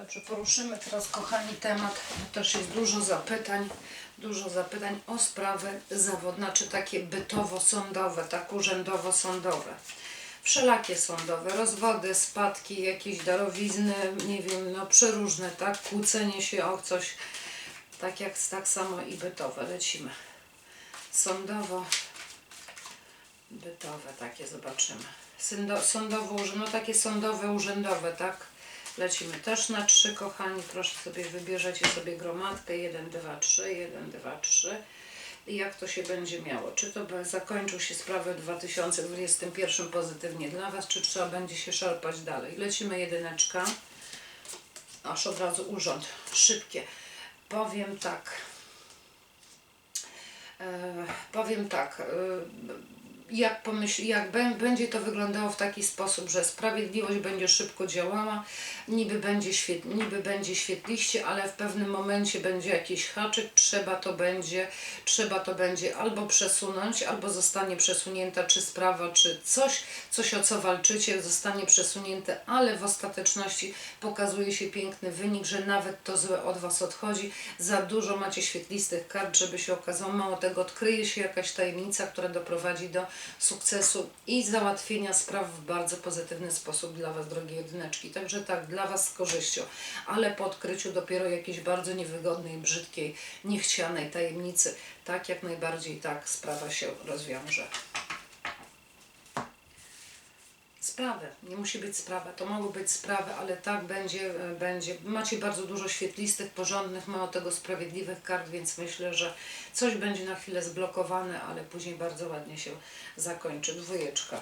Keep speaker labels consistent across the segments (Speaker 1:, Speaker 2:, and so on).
Speaker 1: Dobrze, poruszymy teraz, kochani, temat. Też jest dużo zapytań, dużo zapytań o sprawy zawodne, czy takie bytowo-sądowe, tak urzędowo-sądowe. Wszelakie sądowe, rozwody, spadki, jakieś darowizny, nie wiem, no przeróżne, tak, kłócenie się o coś, tak jak tak samo i bytowe. Lecimy. Sądowo, bytowe, takie zobaczymy. Sądowo, no takie sądowe, urzędowe, tak? Lecimy też na trzy, kochani. Proszę sobie wybierzecie sobie gromadkę 1, 2, 3, 1, 2, 3. I jak to się będzie miało? Czy to zakończą się sprawy w 2021 pozytywnie dla Was, czy trzeba będzie się szarpać dalej? Lecimy jedyneczka. Aż od razu urząd. Szybkie. Powiem tak. E, powiem tak, e, jak, pomyśl, jak bę- będzie to wyglądało w taki sposób, że sprawiedliwość będzie szybko działała, niby będzie, świet, niby będzie świetliście, ale w pewnym momencie będzie jakiś haczyk, trzeba to będzie, trzeba to będzie albo przesunąć, albo zostanie przesunięta, czy sprawa, czy coś, coś o co walczycie, zostanie przesunięte, ale w ostateczności pokazuje się piękny wynik, że nawet to złe od Was odchodzi. Za dużo macie świetlistych kart, żeby się okazało. Mało tego, odkryje się jakaś tajemnica, która doprowadzi do sukcesu i załatwienia spraw w bardzo pozytywny sposób dla Was, drogie jedyneczki. Także tak, dla Was z korzyścią, ale po odkryciu dopiero jakiejś bardzo niewygodnej, brzydkiej, niechcianej tajemnicy, tak jak najbardziej tak sprawa się rozwiąże sprawę. Nie musi być sprawa, to mogą być sprawy, ale tak będzie, e, będzie. Macie bardzo dużo świetlistych, porządnych, mało tego sprawiedliwych kart, więc myślę, że coś będzie na chwilę zblokowane, ale później bardzo ładnie się zakończy. Dwójeczka.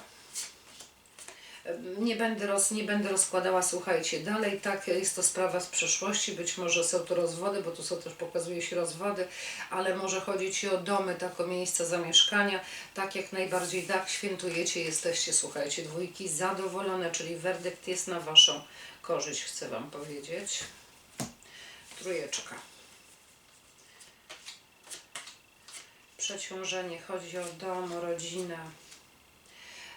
Speaker 1: Nie będę, roz, nie będę rozkładała, słuchajcie, dalej, tak, jest to sprawa z przeszłości, być może są to rozwody, bo tu są też, pokazuje się rozwody, ale może chodzić się o domy, tak, o miejsca zamieszkania, tak jak najbardziej, tak, świętujecie, jesteście, słuchajcie, dwójki zadowolone, czyli werdykt jest na Waszą korzyść, chcę Wam powiedzieć. Trójeczka. Przeciążenie, chodzi o dom, o rodzinę,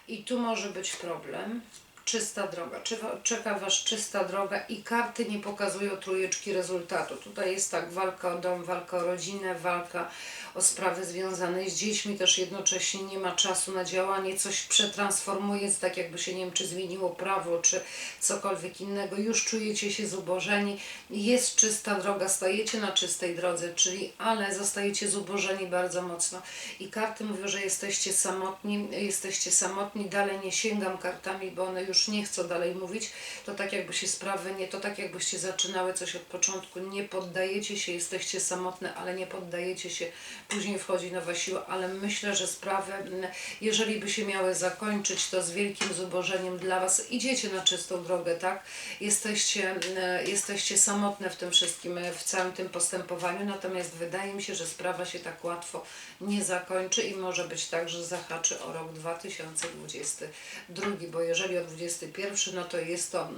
Speaker 1: i tu może być problem. Czysta droga. Czeka Was czysta droga i karty nie pokazują trójeczki rezultatu. Tutaj jest tak, walka o dom, walka o rodzinę, walka o sprawy związane z dziećmi, też jednocześnie nie ma czasu na działanie, coś przetransformuje, tak jakby się, nie wiem, czy zmieniło prawo, czy cokolwiek innego. Już czujecie się zubożeni, jest czysta droga, stajecie na czystej drodze, czyli ale zostajecie zubożeni bardzo mocno. I karty mówią, że jesteście samotni, jesteście samotni, dalej nie sięgam kartami, bo one już już nie chcą dalej mówić, to tak jakby się sprawy nie, to tak jakbyście zaczynały coś od początku, nie poddajecie się, jesteście samotne, ale nie poddajecie się, później wchodzi nowa siła, ale myślę, że sprawy, mm, jeżeli by się miały zakończyć, to z wielkim zubożeniem dla Was. Idziecie na czystą drogę, tak? Jesteście, mm, jesteście samotne w tym wszystkim, w całym tym postępowaniu, natomiast wydaje mi się, że sprawa się tak łatwo nie zakończy i może być tak, że zahaczy o rok 2022, bo jeżeli od 20 2021, no to jest to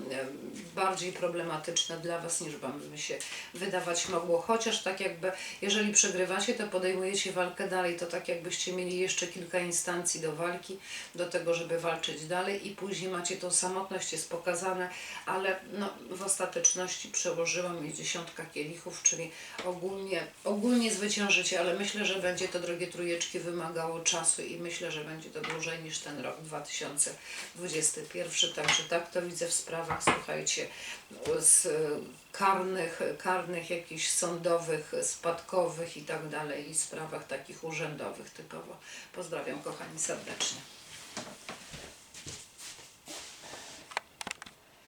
Speaker 1: bardziej problematyczne dla Was niż Wam by się wydawać mogło. Chociaż tak jakby, jeżeli przegrywacie, to podejmujecie walkę dalej, to tak jakbyście mieli jeszcze kilka instancji do walki, do tego, żeby walczyć dalej i później macie tą samotność, jest pokazane, ale no, w ostateczności przełożyłam je dziesiątka kielichów, czyli ogólnie, ogólnie zwyciężycie, ale myślę, że będzie to drogie trójeczki wymagało czasu i myślę, że będzie to dłużej niż ten rok 2021 także tak to widzę w sprawach, słuchajcie, z karnych, karnych jakichś sądowych, spadkowych i tak dalej i sprawach takich urzędowych typowo. Pozdrawiam kochani serdecznie.